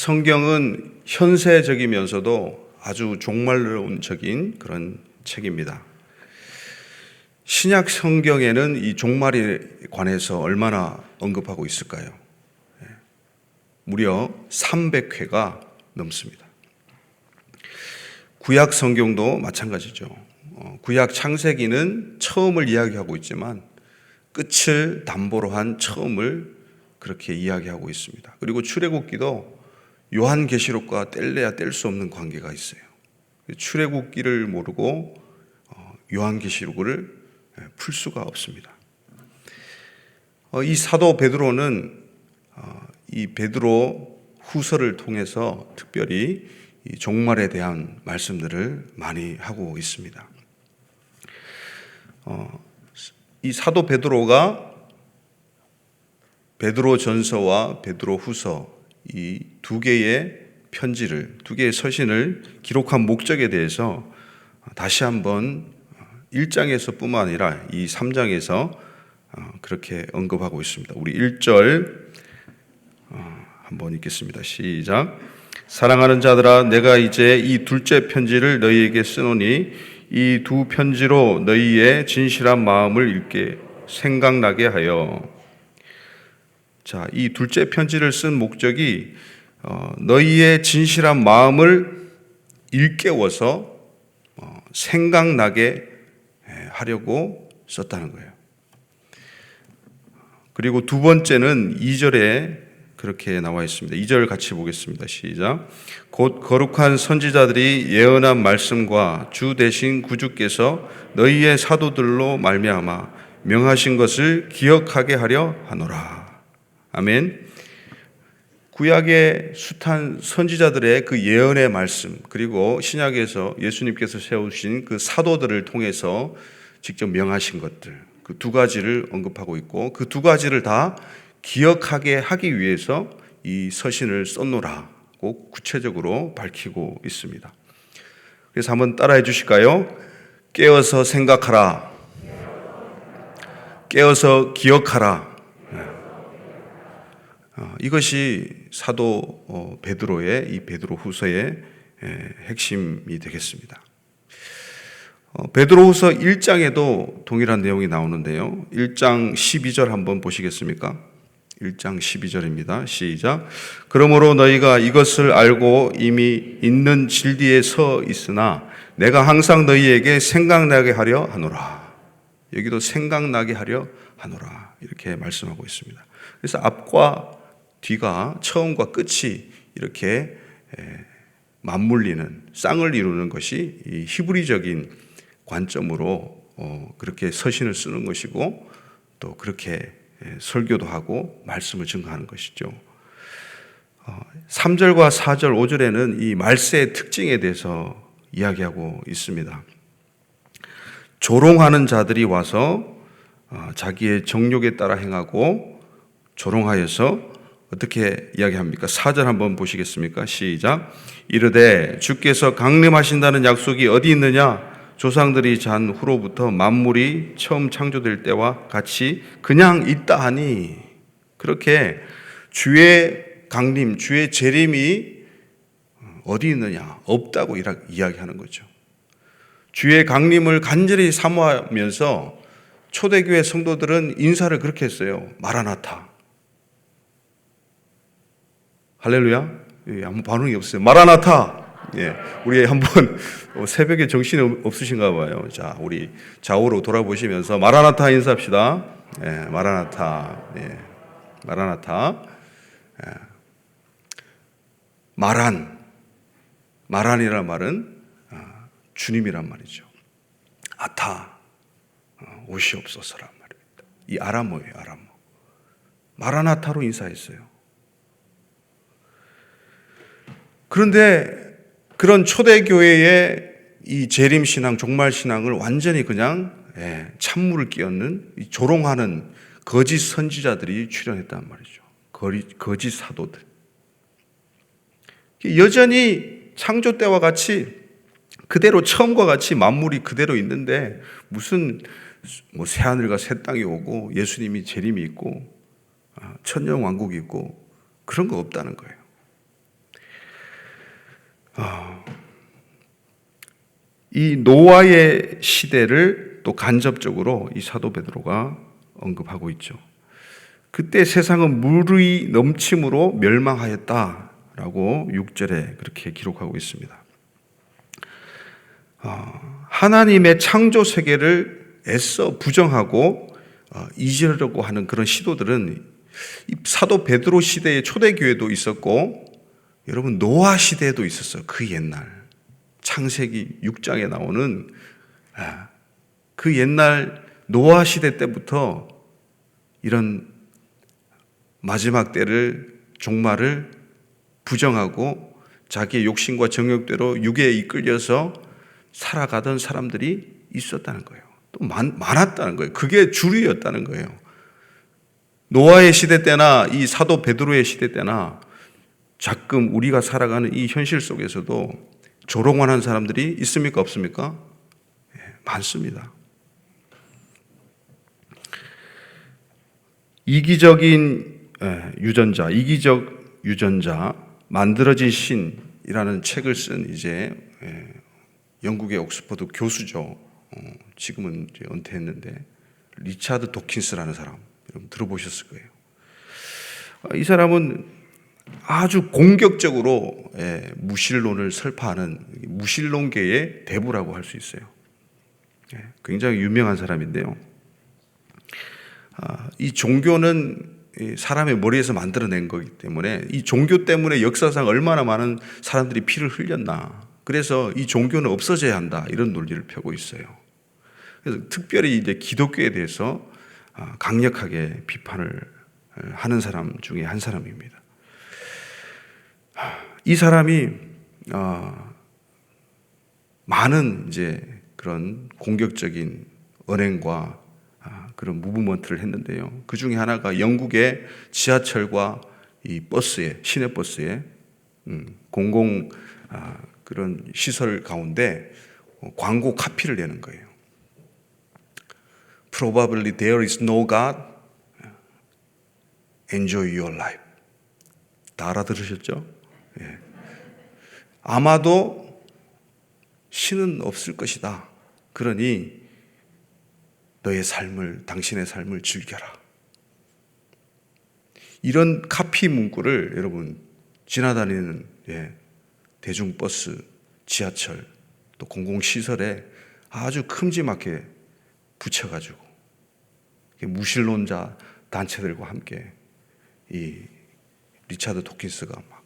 성경은 현세적이면서도 아주 종말론적인 그런 책입니다. 신약 성경에는 이 종말에 관해서 얼마나 언급하고 있을까요? 예. 무려 300회가 넘습니다. 구약 성경도 마찬가지죠. 어, 구약 창세기는 처음을 이야기하고 있지만 끝을 담보로 한 처음을 그렇게 이야기하고 있습니다. 그리고 출애굽기도 요한계시록과 뗄래야 뗄 수 없는 관계가 있어요. 출애굽기를 모르고 어, 요한계시록을 예, 풀 수가 없습니다. 어, 이 사도 베드로는 어, 이 베드로 후서를 통해서 특별히 종말에 대한 말씀들을 많이 하고 있습니다. 이 사도 베드로가 베드로 전서와 베드로 후서 이 두 개의 편지를 두 개의 서신을 기록한 목적에 대해서 다시 한번 1장에서뿐만 아니라 이 3장에서 어, 그렇게 언급하고 있습니다. 우리 1절 어, 한번 읽겠습니다. 시작. 사랑하는 자들아 내가 이제 이 둘째 편지를 너희에게 쓰노니 이 두 편지로 너희의 진실한 마음을 읽게 생각나게 하여 자, 이 둘째 편지를 쓴 목적이 어, 너희의 진실한 마음을 일깨워서 어, 생각나게 하려고 썼다는 거예요. 그리고 두 번째는 2절에 그렇게 나와 있습니다. 2절 같이 보겠습니다. 시작. 곧 거룩한 선지자들이 예언한 말씀과 주 대신 구주께서 너희의 사도들로 말미암아 명하신 것을 기억하게 하려 하노라. 아멘. 구약의 숱한 선지자들의 그 예언의 말씀, 그리고 신약에서 예수님께서 세우신 그 사도들을 통해서 직접 명하신 것들, 그 두 가지를 언급하고 있고, 그 두 가지를 다 기억하게 하기 위해서 이 서신을 썼노라고 구체적으로 밝히고 있습니다. 그래서 한번 따라해 주실까요? 깨어서 생각하라. 깨어서 기억하라. 네. 어, 이것이 사도 어, 베드로의 이 베드로 후서의 핵심이 되겠습니다. 어, 베드로 후서 1장에도 동일한 내용이 나오는데요. 1장 12절 한번 보시겠습니까? 1장 12절입니다. 시작. 그러므로 너희가 이것을 알고 이미 있는 진리에 서 있으나 내가 항상 너희에게 생각나게 하려 하노라. 여기도 생각나게 하려 하노라. 이렇게 말씀하고 있습니다. 그래서 앞과 뒤가 처음과 끝이 이렇게 맞물리는 쌍을 이루는 것이 이 히브리적인 관점으로 어, 그렇게 서신을 쓰는 것이고 또 그렇게 예, 설교도 하고 말씀을 증거하는 것이죠. 3절과 4절, 5절에는 이 말세의 특징에 대해서 이야기하고 있습니다. 조롱하는 자들이 와서 어, 자기의 정욕에 따라 행하고 조롱하여서 어떻게 이야기합니까? 4절 한번 보시겠습니까? 시작. 이르되 주께서 강림하신다는 약속이 어디 있느냐? 조상들이 잔 후로부터 만물이 처음 창조될 때와 같이 그냥 있다 하니 그렇게 주의 강림, 주의 재림이 어디 있느냐? 없다고 이야기하는 거죠. 주의 강림을 간절히 사모하면서 초대교회 성도들은 인사를 그렇게 했어요. 마라나타. 할렐루야? 예, 아무 반응이 없어요. 마라나타. 예, 우리 한번 어, 새벽에 정신이 없으신가 봐요. 자, 우리 좌우로 돌아보시면서 마라나타 인사합시다. 예, 마라나타. 예, 마라나타. 예. 마란. 마란이라는 말은 아, 주님이란 말이죠. 아타. 어, 오시옵소서란 말입니다. 이 아람어예요, 아람어. 마라나타로 인사했어요. 그런데 그런 초대교회의 이 재림신앙, 종말신앙을 완전히 그냥 예, 찬물을 끼얹는 조롱하는 거짓 선지자들이 출현했단 말이죠. 거짓 사도들. 여전히 창조 때와 같이 그대로 처음과 같이 만물이 그대로 있는데 무슨 뭐 새하늘과 새 땅이 오고 예수님이 재림이 있고 아, 천년 왕국이 있고 그런 거 없다는 거예요. 이 노아의 시대를 또 간접적으로 이 사도 베드로가 언급하고 있죠. 그때 세상은 물의 넘침으로 멸망하였다라고 6절에 그렇게 기록하고 있습니다. 어, 하나님의 창조 세계를 애써 부정하고 어, 잊으려고 하는 그런 시도들은 이 사도 베드로 시대의 초대 교회도 있었고 여러분 노아 시대에도 있었어요. 그 옛날 창세기 6장에 나오는 아, 그 옛날 노아 시대 때부터 이런 마지막 때를 종말을 부정하고 자기의 욕심과 정욕대로 육에 이끌려서 살아가던 사람들이 있었다는 거예요. 또 많, 많았다는 거예요. 그게 주류였다는 거예요. 노아의 시대 때나 이 사도 베드로의 시대 때나 자금 우리가 살아가는 이 현실 속에서도 조롱하는 사람들이 있습니까? 없습니까? 예, 많습니다. 이기적인 예, 유전자, 이기적 유전자, 만들어진 신이라는 책을 쓴 이제 예, 영국의 옥스퍼드 교수죠. 어, 지금은 이제 은퇴했는데 리차드 도킨스라는 사람 여러분 들어보셨을 거예요. 아, 이 사람은 아주 공격적으로 예, 무신론을 설파하는 무신론계의 대부라고 할 수 있어요. 예, 굉장히 유명한 사람인데요. 아, 이 종교는 사람의 머리에서 만들어낸 거기 때문에 이 종교 때문에 역사상 얼마나 많은 사람들이 피를 흘렸나. 그래서 이 종교는 없어져야 한다. 이런 논리를 펴고 있어요. 그래서 특별히 이제 기독교에 대해서 아, 강력하게 비판을 하는 사람 중에 한 사람입니다. 이 사람이 어, 많은 이제 그런 공격적인 언행과 아, 그런 무브먼트를 했는데요. 그 중에 하나가 영국의 지하철과 이 버스에 시내 버스에 음, 공공 아, 그런 시설 가운데 어, 광고 카피를 내는 거예요. Probably there is no God. Enjoy your life. 다 알아들으셨죠? 예. 아마도 신은 없을 것이다. 그러니 너의 삶을, 당신의 삶을 즐겨라. 이런 카피 문구를 여러분 지나다니는 예, 대중버스, 지하철, 또 공공시설에 아주 큼지막하게 붙여가지고 무신론자 단체들과 함께 이 리차드 도킨스가 막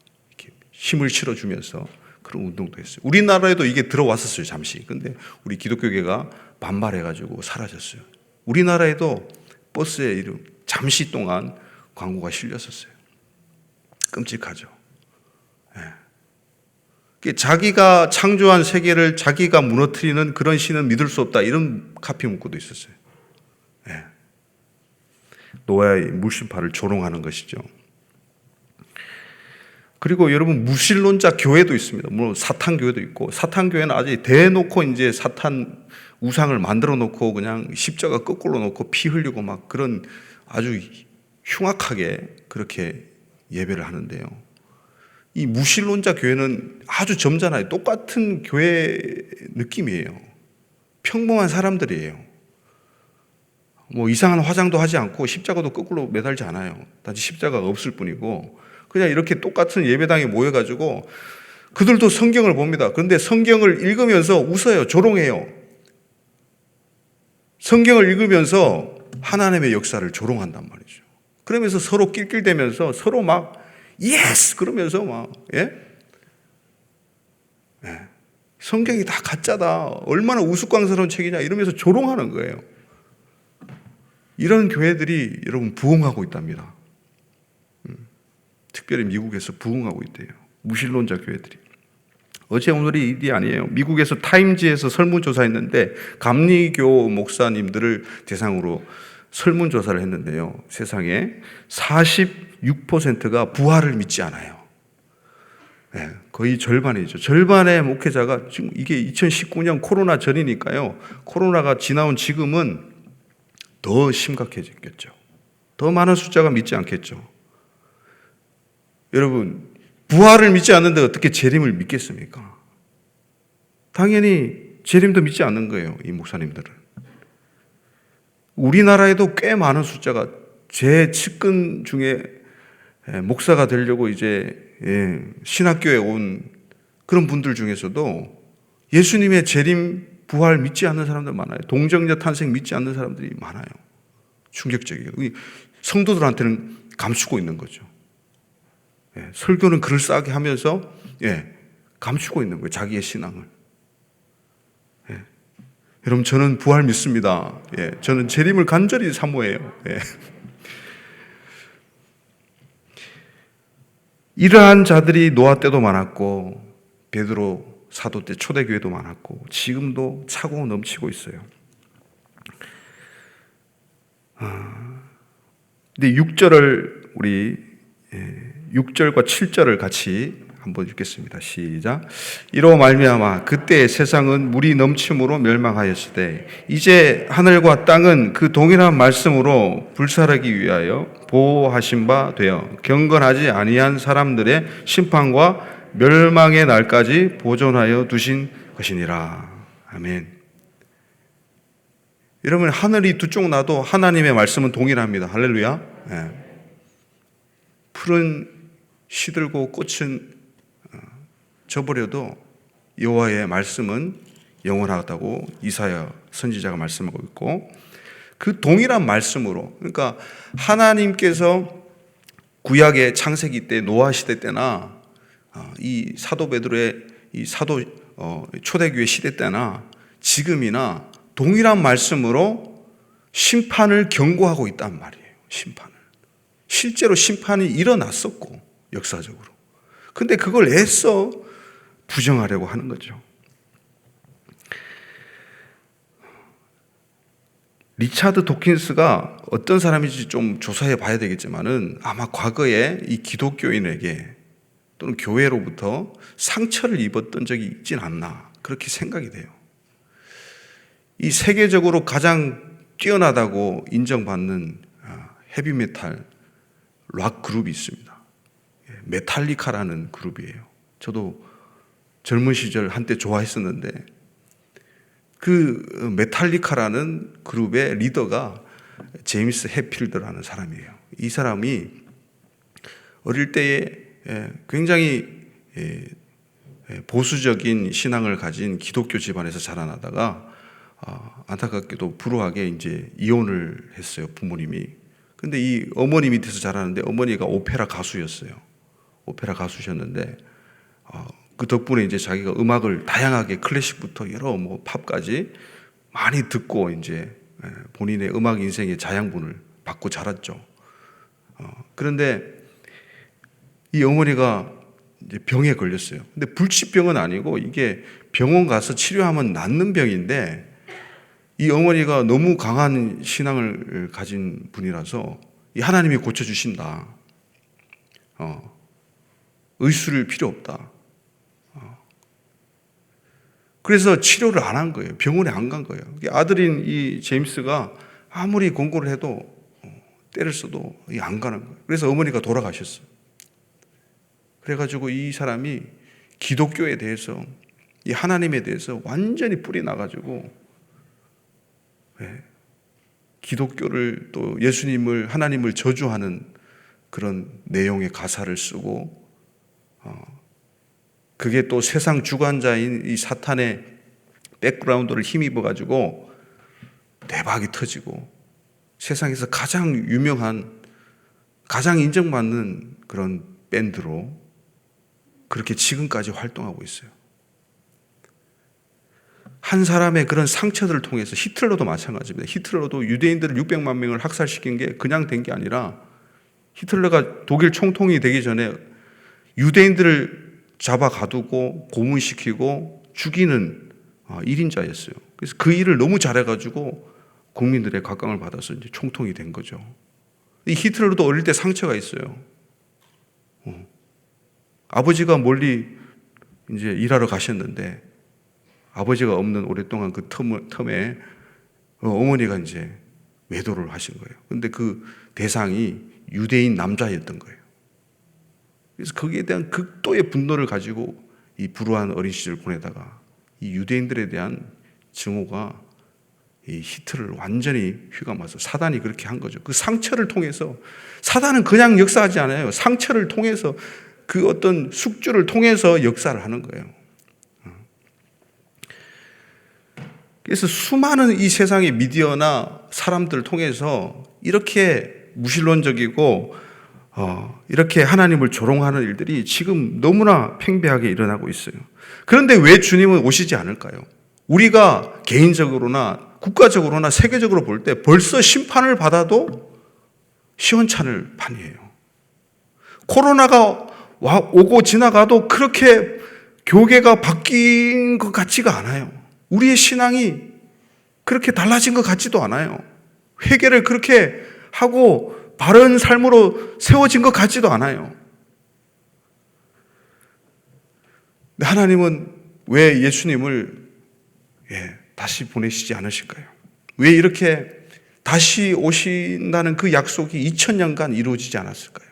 힘을 실어주면서 그런 운동도 했어요. 우리나라에도 이게 들어왔었어요, 잠시. 근데 우리 기독교계가 반발해가지고 사라졌어요. 우리나라에도 버스에 이름 잠시 동안 광고가 실렸었어요. 끔찍하죠. 예. 자기가 창조한 세계를 자기가 무너뜨리는 그런 신은 믿을 수 없다. 이런 카피 문구도 있었어요. 예. 노아의 물신파를 조롱하는 것이죠. 그리고 여러분 무신론자 교회도 있습니다. 물론 사탄 교회도 있고 사탄 교회는 아직 대놓고 이제 사탄 우상을 만들어 놓고 그냥 십자가 거꾸로 놓고 피 흘리고 막 그런 아주 흉악하게 그렇게 예배를 하는데요. 이 무신론자 교회는 아주 점잖아요. 똑같은 교회 느낌이에요. 평범한 사람들이에요. 뭐 이상한 화장도 하지 않고 십자가도 거꾸로 매달지 않아요. 단지 십자가가 없을 뿐이고 그냥 이렇게 똑같은 예배당에 모여가지고 그들도 성경을 봅니다. 그런데 성경을 읽으면서 웃어요. 조롱해요. 성경을 읽으면서 하나님의 역사를 조롱한단 말이죠. 그러면서 서로 낄낄대면서 서로 막 예스 그러면서 막 예? 예. 성경이 다 가짜다. 얼마나 우스꽝스러운 책이냐 이러면서 조롱하는 거예요. 이런 교회들이 여러분 부흥하고 있답니다. 특별히 미국에서 부흥하고 있대요. 무신론자 교회들이. 어제 오늘이 일이 아니에요. 미국에서 타임지에서 설문조사했는데 감리교 목사님들을 대상으로 설문조사를 했는데요. 세상에 46%가 부활을 믿지 않아요. 네, 거의 절반이죠. 절반의 목회자가 지금 이게 2019년 코로나 전이니까요. 코로나가 지나온 지금은 더 심각해졌겠죠. 더 많은 숫자가 믿지 않겠죠. 여러분, 부활을 믿지 않는데 어떻게 재림을 믿겠습니까? 당연히 재림도 믿지 않는 거예요, 이 목사님들은. 우리나라에도 꽤 많은 숫자가 제 측근 중에 예, 목사가 되려고 이제 예, 신학교에 온 그런 분들 중에서도 예수님의 재림 부활 믿지 않는 사람들 많아요. 동정녀 탄생 믿지 않는 사람들이 많아요. 충격적이에요. 이 성도들한테는 감추고 있는 거죠. 예, 설교는 그럴싸하게 하면서 예, 감추고 있는 거예요. 자기의 신앙을. 예. 여러분 저는 부활 믿습니다. 예, 저는 재림을 간절히 사모해요. 예. 이러한 자들이 노아 때도 많았고 베드로 사도 때 초대교회도 많았고 지금도 차고 넘치고 있어요. 아, 근데 6절을 우리 6절과 7절을 같이 한번 읽겠습니다. 시작. 이로 말미암아 그때 세상은 물이 넘침으로 멸망하였을 때 이제 하늘과 땅은 그 동일한 말씀으로 불살하기 위하여 보호하신 바 되어 경건하지 아니한 사람들의 심판과 멸망의 날까지 보존하여 두신 것이니라. 아멘. 여러분 하늘이 두 쪽 나도 하나님의 말씀은 동일합니다. 할렐루야. 예. 풀은 시들고 꽃은 저버려도 여호와의 말씀은 영원하다고 이사야 선지자가 말씀하고 있고 그 동일한 말씀으로 그러니까 하나님께서 구약의 창세기 때 노아 시대 때나 어, 이 사도 베드로의 이 사도 어, 초대교회 시대 때나 지금이나 동일한 말씀으로 심판을 경고하고 있단 말이에요. 심판을. 실제로 심판이 일어났었고 역사적으로. 근데 그걸 애써 부정하려고 하는 거죠. 리차드 도킨스가 어떤 사람인지 좀 조사해 봐야 되겠지만은 아마 과거에 이 기독교인에게 또는 교회로부터 상처를 입었던 적이 있진 않나 그렇게 생각이 돼요. 이 세계적으로 가장 뛰어나다고 인정받는 아, 헤비메탈 락 그룹이 있습니다. 예, 메탈리카라는 그룹이에요. 저도 젊은 시절 한때 좋아했었는데 그 메탈리카라는 그룹의 리더가 제임스 해필드라는 사람이에요. 이 사람이 어릴 때에 예, 굉장히 예, 보수적인 신앙을 가진 기독교 집안에서 자라나다가 아, 안타깝게도 불우하게 이제 이혼을 했어요 부모님이. 근데 이 어머니 밑에서 자라는데 어머니가 오페라 가수였어요. 오페라 가수셨는데 어, 그 덕분에 이제 자기가 음악을 다양하게 클래식부터 여러 뭐 팝까지 많이 듣고 이제 예, 본인의 음악 인생의 자양분을 받고 자랐죠. 어, 그런데 이 어머니가 이제 병에 걸렸어요. 근데 불치병은 아니고 이게 병원 가서 치료하면 낫는 병인데 이 어머니가 너무 강한 신앙을 가진 분이라서 이 하나님이 고쳐주신다. 어, 의술일 필요 없다. 그래서 치료를 안 한 거예요. 병원에 안 간 거예요. 아들인 이 제임스가 아무리 공고를 해도 어, 때를 써도 안 가는 거예요. 그래서 어머니가 돌아가셨어요. 그래가지고 이 사람이 기독교에 대해서 이 하나님에 대해서 완전히 뿌리 나가지고 네. 기독교를 또 예수님을 하나님을 저주하는 그런 내용의 가사를 쓰고 어, 그게 또 세상 주관자인 이 사탄의 백그라운드를 힘입어 가지고 대박이 터지고 세상에서 가장 유명한 가장 인정받는 그런 밴드로 그렇게 지금까지 활동하고 있어요. 한 사람의 그런 상처들을 통해서 히틀러도 마찬가지입니다. 히틀러도 유대인들을 600만 명을 학살시킨 게 그냥 된 게 아니라 히틀러가 독일 총통이 되기 전에 유대인들을 잡아 가두고 고문시키고 죽이는 1인자였어요. 아, 그래서 그 일을 너무 잘해가지고 국민들의 각광을 받아서 이제 총통이 된 거죠. 이 히틀러도 어릴 때 상처가 있어요. 어. 아버지가 멀리 이제 일하러 가셨는데 아버지가 없는 오랫동안 그 텀, 텀에 어, 어머니가 이제 외도를 하신 거예요. 근데 그 대상이 유대인 남자였던 거예요. 그래서 거기에 대한 극도의 분노를 가지고 이 불우한 어린 시절 보내다가 이 유대인들에 대한 증오가 이 히트를 완전히 휘감아서 사단이 그렇게 한 거죠. 그 상처를 통해서 사단은 그냥 역사하지 않아요. 상처를 통해서 그 어떤 숙주를 통해서 역사를 하는 거예요. 그래서 수많은 이 세상의 미디어나 사람들을 통해서 이렇게 무신론적이고 어, 이렇게 하나님을 조롱하는 일들이 지금 너무나 팽배하게 일어나고 있어요. 그런데 왜 주님은 오시지 않을까요? 우리가 개인적으로나 국가적으로나 세계적으로 볼 때 벌써 심판을 받아도 시원찮을 판이에요. 코로나가 와, 오고 지나가도 그렇게 교계가 바뀐 것 같지가 않아요. 우리의 신앙이 그렇게 달라진 것 같지도 않아요. 회개를 그렇게 하고 바른 삶으로 세워진 것 같지도 않아요. 하나님은 왜 예수님을 예, 다시 보내시지 않으실까요? 왜 이렇게 다시 오신다는 그 약속이 2000년간 이루어지지 않았을까요?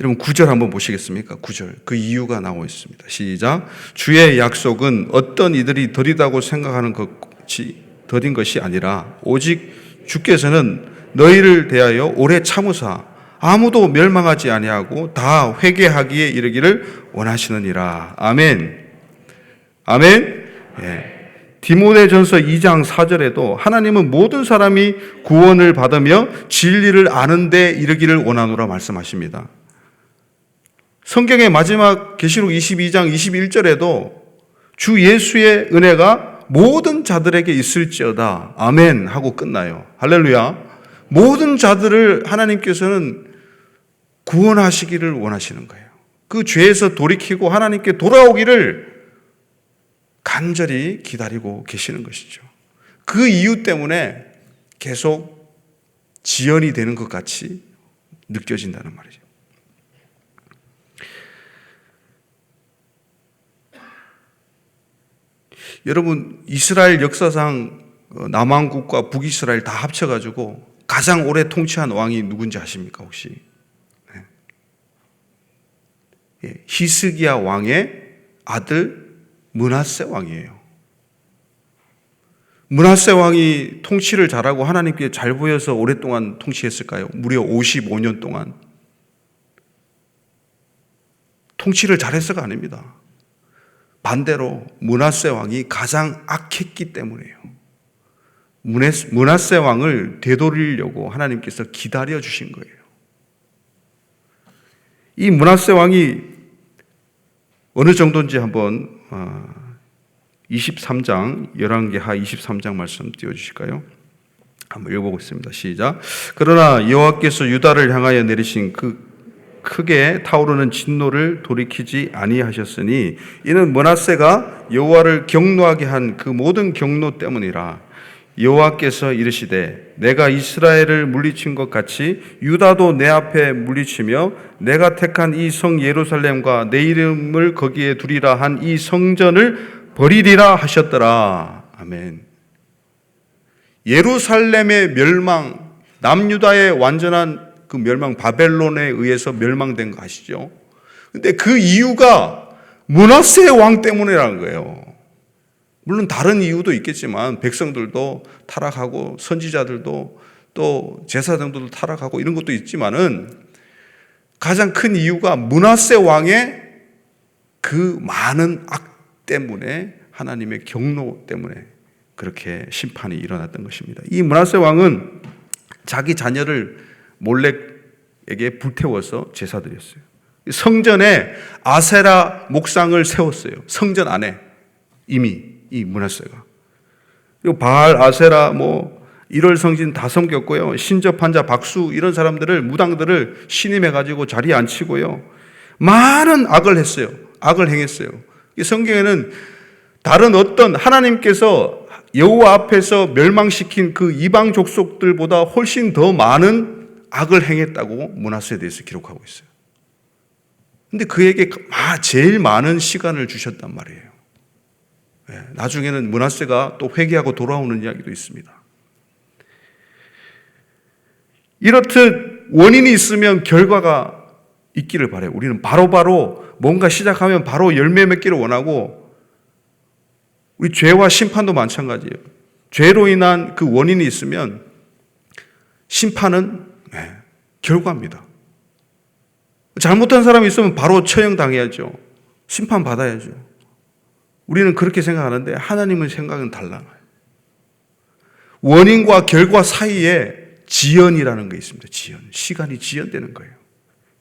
여러분 9절 한번 보시겠습니까? 9절. 그 이유가 나오고 있습니다. 시작. 주의 약속은 어떤 이들이 더디다고 생각하는 것이 더딘 것이 아니라 오직 주께서는 너희를 대하여 오래 참으사 아무도 멸망하지 아니하고 다 회개하기에 이르기를 원하시느니라. 아멘. 아멘. 예. 디모데전서 2장 4절에도 하나님은 모든 사람이 구원을 받으며 진리를 아는데 이르기를 원하노라 말씀하십니다. 성경의 마지막 계시록 22장 21절에도 주 예수의 은혜가 모든 자들에게 있을지어다. 아멘 하고 끝나요. 할렐루야. 모든 자들을 하나님께서는 구원하시기를 원하시는 거예요. 그 죄에서 돌이키고 하나님께 돌아오기를 간절히 기다리고 계시는 것이죠. 그 이유 때문에 계속 지연이 되는 것 같이 느껴진다는 말이죠. 여러분, 이스라엘 역사상 어, 남왕국과 북이스라엘 다 합쳐가지고 가장 오래 통치한 왕이 누군지 아십니까, 혹시? 네. 예, 히스기야 왕의 아들 문하세 왕이에요. 문하세 왕이 통치를 잘하고 하나님께 잘 보여서 오랫동안 통치했을까요? 무려 55년 동안. 통치를 잘해서가 아닙니다. 반대로 문하세 왕이 가장 악했기 때문이에요. 문하세 왕을 되돌리려고 하나님께서 기다려 주신 거예요. 이 문하세 왕이 어느 정도인지 한번 23장 11개 하 23장 말씀 띄워 주실까요? 한번 읽어보겠습니다. 시작. 그러나 여호와께서 유다를 향하여 내리신 그 크게 타오르는 진노를 돌이키지 아니하셨으니 이는 문하세가 여호와를 경노하게 한 그 모든 경노 때문이라 여호와께서 이르시되 내가 이스라엘을 물리친 것 같이 유다도 내 앞에 물리치며 내가 택한 이 성 예루살렘과 내 이름을 거기에 두리라 한 이 성전을 버리리라 하셨더라. 아멘. 예루살렘의 멸망, 남유다의 완전한 그 멸망 바벨론에 의해서 멸망된 거 아시죠? 근데 그 이유가 문하세 왕 때문이라는 거예요. 물론 다른 이유도 있겠지만 백성들도 타락하고 선지자들도 또 제사장들도 타락하고 이런 것도 있지만은 가장 큰 이유가 문하세 왕의 그 많은 악 때문에 하나님의 경로 때문에 그렇게 심판이 일어났던 것입니다. 이 문하세 왕은 자기 자녀를 몰렉에게 불태워서 제사 드렸어요. 성전에 아세라 목상을 세웠어요. 성전 안에 이미 이 문하세가. 그리고 바알, 아세라, 뭐 일월 성진 다 섬겼고요. 신접한 자 박수 이런 사람들을 무당들을 신임해 가지고 자리에 앉히고요. 많은 악을 했어요. 악을 행했어요. 이 성경에는 다른 어떤 하나님께서 여호와 앞에서 멸망시킨 그 이방 족속들보다 훨씬 더 많은 악을 행했다고 문하세에 대해서 기록하고 있어요. 근데 그에게 제일 많은 시간을 주셨단 말이에요. 예, 나중에는 문하세가 또 회개하고 돌아오는 이야기도 있습니다. 이렇듯 원인이 있으면 결과가 있기를 바래요. 우리는 바로바로 뭔가 시작하면 바로 열매 맺기를 원하고 우리 죄와 심판도 마찬가지예요. 죄로 인한 그 원인이 있으면 심판은 네, 결과입니다. 잘못한 사람이 있으면 바로 처형당해야죠. 심판 받아야죠. 우리는 그렇게 생각하는데 하나님은 생각은 달라요. 원인과 결과 사이에 지연이라는 게 있습니다. 지연. 시간이 지연되는 거예요.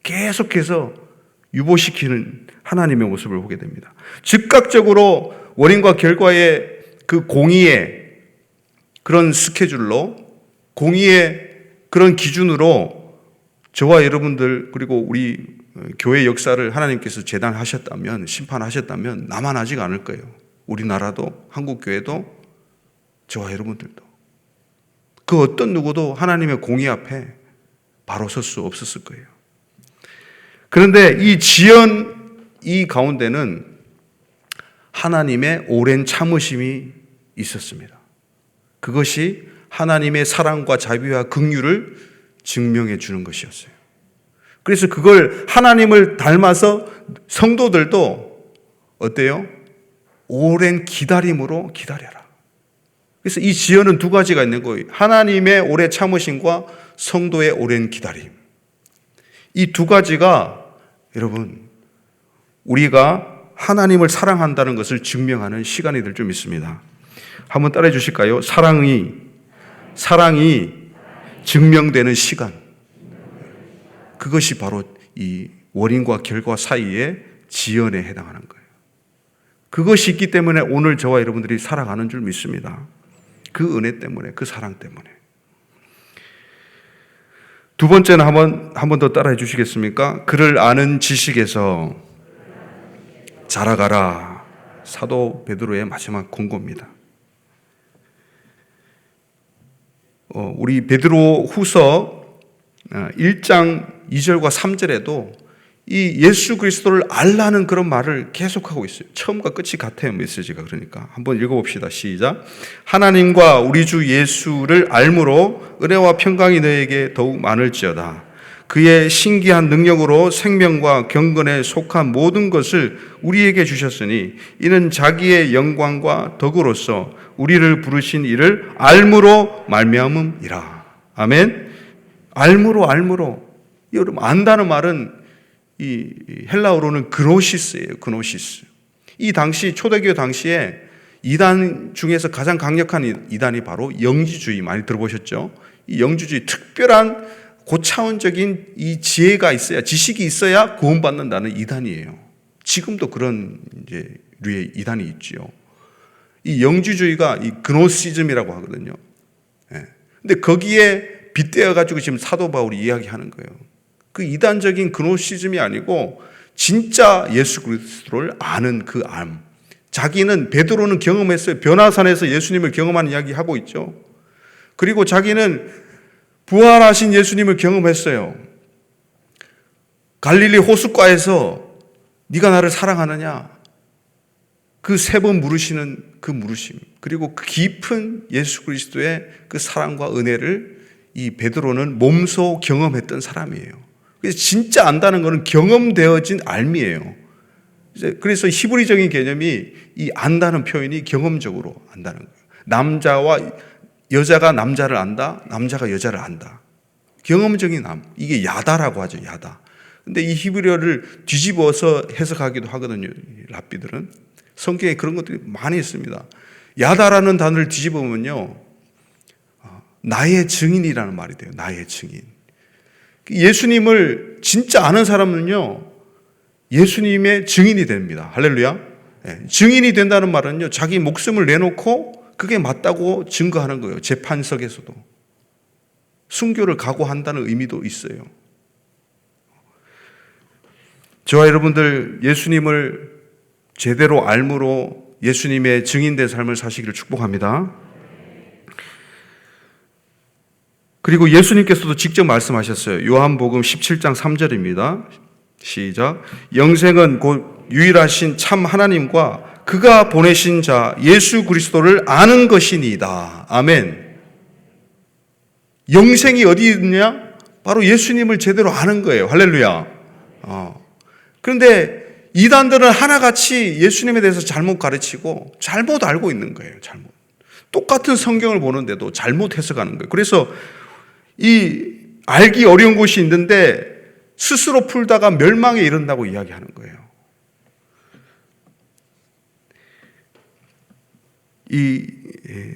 계속해서 유보시키는 하나님의 모습을 보게 됩니다. 즉각적으로 원인과 결과의 그 공의의 그런 스케줄로 공의의 그런 기준으로 저와 여러분들 그리고 우리 교회 역사를 하나님께서 재단하셨다면 심판하셨다면 나만 하지 않을 거예요. 우리나라도 한국 교회도 저와 여러분들도 그 어떤 누구도 하나님의 공의 앞에 바로 설 수 없었을 거예요. 그런데 이 지연 이 가운데는 하나님의 오랜 참으심이 있었습니다. 그것이 하나님의 사랑과 자비와 긍휼을 증명해 주는 것이었어요. 그래서 그걸 하나님을 닮아서 성도들도 어때요? 오랜 기다림으로 기다려라. 그래서 이 지연은 두 가지가 있는 거예요. 하나님의 오래 참으심과 성도의 오랜 기다림. 이 두 가지가 여러분 우리가 하나님을 사랑한다는 것을 증명하는 시간이 될 좀 있습니다. 한번 따라해 주실까요? 사랑이 사랑이 증명되는 시간. 그것이 바로 이 원인과 결과 사이의 지연에 해당하는 거예요. 그것이 있기 때문에 오늘 저와 여러분들이 살아가는 줄 믿습니다. 그 은혜 때문에, 그 사랑 때문에. 두 번째는 한번 한 번 더 따라해 주시겠습니까? 그를 아는 지식에서 자라가라. 사도 베드로의 마지막 공고입니다. 어, 우리 베드로 후서 1장 2절과 3절에도 이 예수 그리스도를 알라는 그런 말을 계속하고 있어요. 처음과 끝이 같아요, 메시지가. 그러니까. 한번 읽어봅시다. 시작. 하나님과 우리 주 예수를 알므로 은혜와 평강이 너에게 더욱 많을지어다. 그의 신기한 능력으로 생명과 경건에 속한 모든 것을 우리에게 주셨으니 이는 자기의 영광과 덕으로서 우리를 부르신 이를 알므로 말미암음이라. 아멘. 알므로 알므로. 여러분 안다는 말은 이 헬라어로는 그노시스예요. 그노시스. 이 당시 초대교 당시에 이단 중에서 가장 강력한 이단이 바로 영지주의 많이 들어보셨죠? 이 영지주의 특별한 고차원적인 이 지혜가 있어야 지식이 있어야 구원받는다는 이단이에요. 지금도 그런 이제 류의 이단이 있지요. 이 영지주의가 이 그노시즘이라고 하거든요. 예. 근데 거기에 빗대어 가지고 지금 사도 바울이 이야기하는 거예요. 그 이단적인 그노시즘이 아니고 진짜 예수 그리스도를 아는 그 암. 자기는 베드로는 경험했어요. 변화산에서 예수님을 경험한 이야기 하고 있죠. 그리고 자기는 부활하신 예수님을 경험했어요. 갈릴리 호숫가에서 네가 나를 사랑하느냐? 그 세 번 물으시는 그 물으심 그리고 그 깊은 예수 그리스도의 그 사랑과 은혜를 이 베드로는 몸소 경험했던 사람이에요. 그래서 진짜 안다는 것은 경험되어진 알미예요. 그래서 히브리적인 개념이 이 안다는 표현이 경험적으로 안다는 거예요. 남자와 여자가 남자를 안다, 남자가 여자를 안다. 경험적인 암. 이게 야다라고 하죠, 야다. 근데 이 히브리어를 뒤집어서 해석하기도 하거든요, 랍비들은. 성경에 그런 것들이 많이 있습니다. 야다라는 단어를 뒤집으면요, 어, 나의 증인이라는 말이 돼요, 나의 증인. 예수님을 진짜 아는 사람은요, 예수님의 증인이 됩니다. 할렐루야. 네. 증인이 된다는 말은요, 자기 목숨을 내놓고 그게 맞다고 증거하는 거예요. 재판석에서도. 순교를 각오한다는 의미도 있어요. 저와 여러분들 예수님을 제대로 알므로 예수님의 증인된 삶을 사시기를 축복합니다. 그리고 예수님께서도 직접 말씀하셨어요. 요한복음 17장 3절입니다. 시작. 영생은 곧 유일하신 참 하나님과 그가 보내신 자 예수 그리스도를 아는 것이니이다. 아멘. 영생이 어디 있냐? 바로 예수님을 제대로 아는 거예요. 할렐루야. 어. 그런데 이단들은 하나같이 예수님에 대해서 잘못 가르치고 잘못 알고 있는 거예요. 잘못. 똑같은 성경을 보는데도 잘못 해석하는 거예요. 그래서 이 알기 어려운 곳이 있는데 스스로 풀다가 멸망에 이른다고 이야기하는 거예요. 이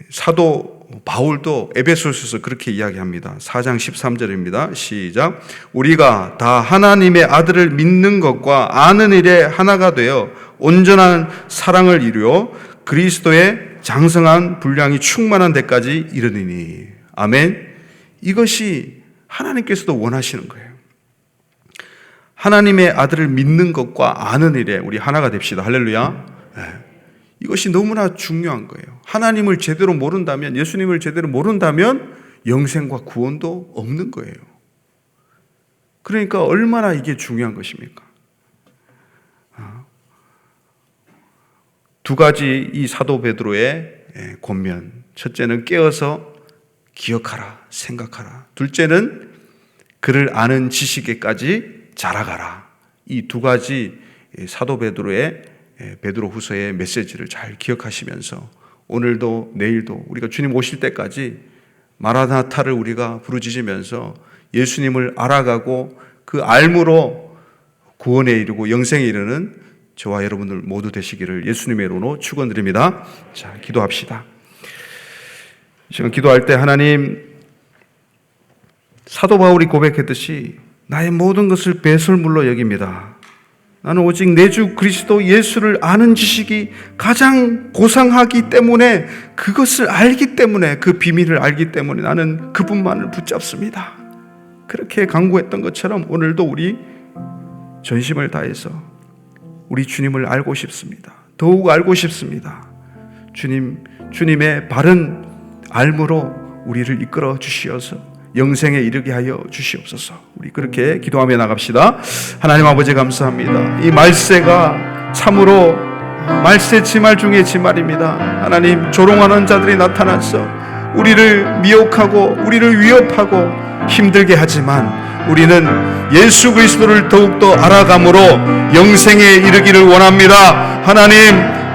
사도 바울도 에베소서에서 그렇게 이야기합니다. 4장 13절입니다. 시작. 우리가 다 하나님의 아들을 믿는 것과 아는 일에 하나가 되어 온전한 사랑을 이루어 그리스도의 장성한 분량이 충만한 데까지 이르니니. 아멘. 이것이 하나님께서도 원하시는 거예요. 하나님의 아들을 믿는 것과 아는 일에 우리 하나가 됩시다. 할렐루야. 네. 이것이 너무나 중요한 거예요. 하나님을 제대로 모른다면, 예수님을 제대로 모른다면 영생과 구원도 없는 거예요. 그러니까 얼마나 이게 중요한 것입니까? 아. 두 가지 이 사도 베드로의 예, 권면. 첫째는 깨어서 기억하라, 생각하라. 둘째는 그를 아는 지식에까지 자라가라. 이 두 가지 사도 베드로의 베드로 후서의 메시지를 잘 기억하시면서 오늘도 내일도 우리가 주님 오실 때까지 마라나타를 우리가 부르짖으면서 예수님을 알아가고 그 알므로 구원에 이르고 영생에 이르는 저와 여러분들 모두 되시기를 예수님의 이름으로 축원드립니다. 자, 기도합시다. 지금 기도할 때 하나님 사도 바울이 고백했듯이 나의 모든 것을 배설물로 여깁니다. 나는 오직 내 주 그리스도 예수를 아는 지식이 가장 고상하기 때문에 그것을 알기 때문에 그 비밀을 알기 때문에 나는 그분만을 붙잡습니다. 그렇게 강구했던 것처럼 오늘도 우리 전심을 다해서 우리 주님을 알고 싶습니다. 더욱 알고 싶습니다. 주님, 주님의 바른 알므로 우리를 이끌어 주시어서 영생에 이르게 하여 주시옵소서. 우리 그렇게 기도하며 나갑시다. 하나님 아버지 감사합니다. 이 말세가 참으로 말세 지말 중에 지말입니다. 하나님 조롱하는 자들이 나타나서 우리를 미혹하고 우리를 위협하고 힘들게 하지만 우리는 예수 그리스도를 더욱더 알아감으로 영생에 이르기를 원합니다. 하나님,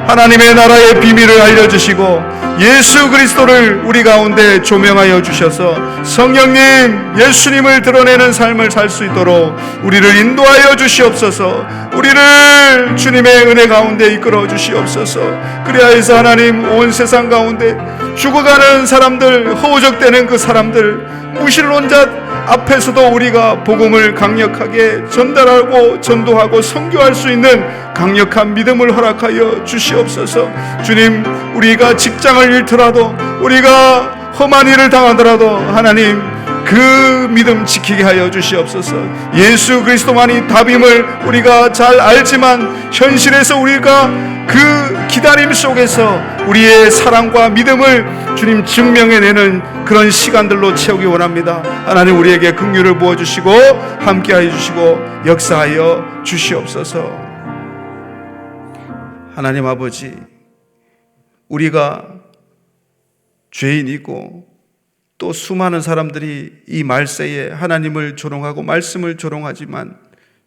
하나님의 나라의 비밀을 알려주시고 예수 그리스도를 우리 가운데 조명하여 주셔서 성령님 예수님을 드러내는 삶을 살 수 있도록 우리를 인도하여 주시옵소서. 우리를 주님의 은혜 가운데 이끌어 주시옵소서. 그리하여서 하나님 온 세상 가운데 죽어가는 사람들 허우적대는 그 사람들 무신론자 앞에서도 우리가 복음을 강력하게 전달하고 전도하고 선교할 수 있는 강력한 믿음을 허락하여 주시옵소서. 주님, 우리가 직장을 잃더라도 우리가 험한 일을 당하더라도 하나님 그 믿음 지키게 하여 주시옵소서. 예수 그리스도만이 답임을 우리가 잘 알지만 현실에서 우리가 그 기다림 속에서 우리의 사랑과 믿음을 주님 증명해내는 그런 시간들로 채우기 원합니다. 하나님 우리에게 긍휼을 부어 주시고 함께하여 주시고 역사하여 주시옵소서. 하나님 아버지, 우리가 죄인이고 또 수많은 사람들이 이 말세에 하나님을 조롱하고 말씀을 조롱하지만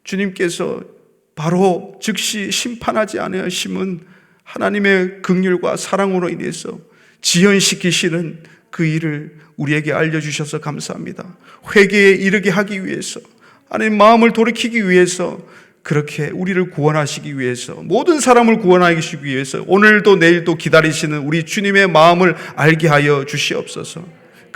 주님께서 바로 즉시 심판하지 않으심은 하나님의 긍휼과 사랑으로 인해서 지연시키시는 그 일을 우리에게 알려주셔서 감사합니다. 회개에 이르게 하기 위해서 하나님 마음을 돌이키기 위해서 그렇게 우리를 구원하시기 위해서 모든 사람을 구원하시기 위해서 오늘도 내일도 기다리시는 우리 주님의 마음을 알게 하여 주시옵소서.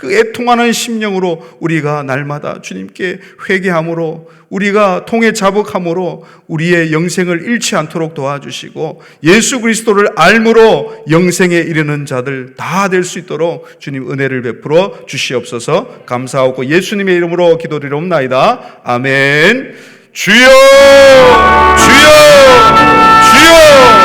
그 애통하는 심령으로 우리가 날마다 주님께 회개함으로 우리가 통해 자복함으로 우리의 영생을 잃지 않도록 도와주시고 예수 그리스도를 알므로 영생에 이르는 자들 다 될 수 있도록 주님 은혜를 베풀어 주시옵소서 감사하고 예수님의 이름으로 기도드리옵나이다. 아멘. 주여! 주여! 주여!